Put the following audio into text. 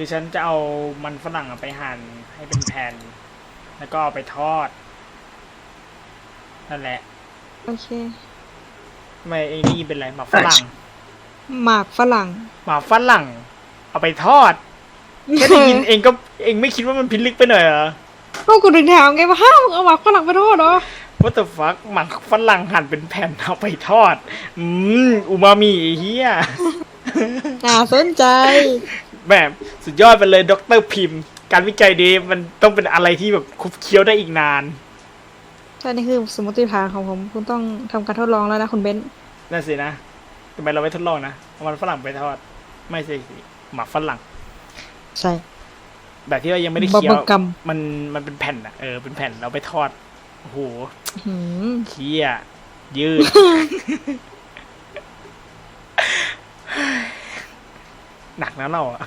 คือฉันจะเอามันฝรั่งอะไปหั่นให้เป็นแผ่น แล้วก็เอาไปทอด นั่นแหละ โอเค ไม่ไอ้นี่เป็นไรหมาฝรั่ง หมากฝรั่ง หมาฝรั่ง เอาไปทอด แค่ได้ยินเองก็เองไม่คิดว่ามันพิลึกไปหน่อยเหรอ ก็กูถึงถามไงว่าห้ามงเอาหมากฝรั่งไปทอดเหรอ What the fuck หมักฝรั่งหั่นเป็นแผ่นเอาไปทอด อืมอูมามิไอ้เฮียน่าสนใจ แบบสุดยอดไปเลยดรพิมพ์ การวิจัยดีมันต้องเป็นอะไรที่แบบคุบเคี้ยวได้อีกนาน ใช่นี่คือสมมติฐานของผม คุณต้องทำการทดลองแล้วนะคุณเบนซ์นั่นสินะทำไมเราไม่ทดลองนะเอามันฝรั่งไปทอด ไม่ใช่สิหมักฝรั่ง ใช่ แบบที่ว่ายังไม่ได้เคี้ยวบับเบิ้ลกัมมันมันเป็นแผ่นอะเออเป็นแผ่นเราไปทอดโอ้โหหืมเคี้ยยืด หนักนะเราอะ